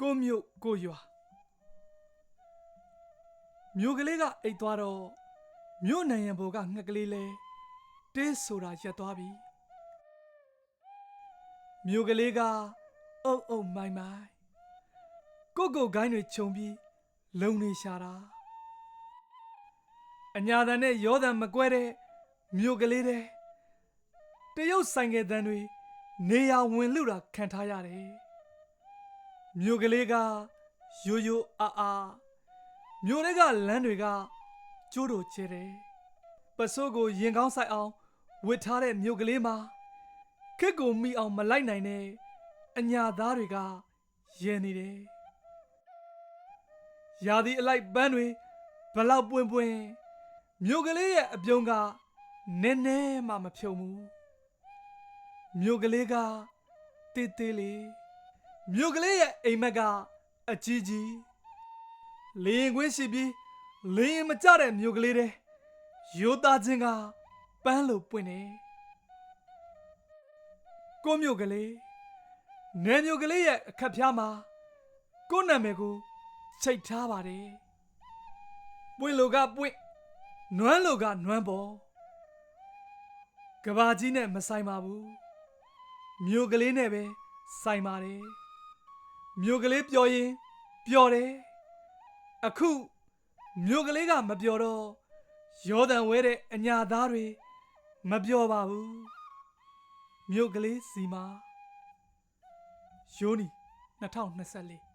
ကိုမြို့ကိုရွာမြို့ကလေးကအိတ်သွားတော့မြို့နိုင်ရန်ဘော်ကငှက်ကလေးလဲတေးဆိုတာရက်သွားပြီမြို့ကလေးကအုပ်အုပ်မိုင်းမိုင်းကိုကိုကိုင်းတွေခြုံပြီးလုံနေရှာတာအညာတန်နဲ့ရောတန်မကွဲတဲ့မြို့ကလေးတဲ့တရုတ်ဆိုင်ငယ်တန်တွေနေရဝင်လူတာခံထားရတယ် မြို့ကလေးကရိုးရိုးအားအားမြို့တွေကလမ်းတွေကကျိုးတို့ကျဲတယ်ပစိုးကိုရင်ကောင်းဆိုင်အောင်ဝစ်ထားတဲ့မြို့ကလေးမှာခက်ကိုမိအောင်မလိုက်နိုင်တဲ့အညာသားတွေကရဲနေတယ်ရာသီအလိုက်ပန်းတွေဘလောက်ပွင့်ပွင့်မြို့ကလေးရဲ့အပြုံးကနည်းနည်းမှမဖြုံဘူးမြို့ကလေးကတေးသေးလေး မြို့ကလေးရဲ့အိမ်မက်ကအကြီးကြီးလေရင်ခွင်းရှိပြီးလေရင်မကြတဲ့မြို့ကလေးတဲ့ရိုးသားခြင်းကပန်းလို့ပွင့်နေကိုမြို့ကလေးနယ်မြို့ကလေးရဲ့အခက်ဖျားမှာကိုနာမည်ကိုချိတ်ထားပါတယ်ပွင့်လို့ကပွင့်နွမ်းလို့ကနွမ်းပေါ်ကဘာကြီးနဲ့မဆိုင်ပါဘူးမြို့ကလေးနဲ့ပဲဆိုင်ပါတယ် မြို့ကလေးပျော်ရင်ပျော်တယ်အခုမြို့ကလေးကမပျော်တော့ရောတန်ဝဲတဲ့အညာသားတွေမပျော်ပါဘူးမြို့ကလေးစီမာယိုနီ2024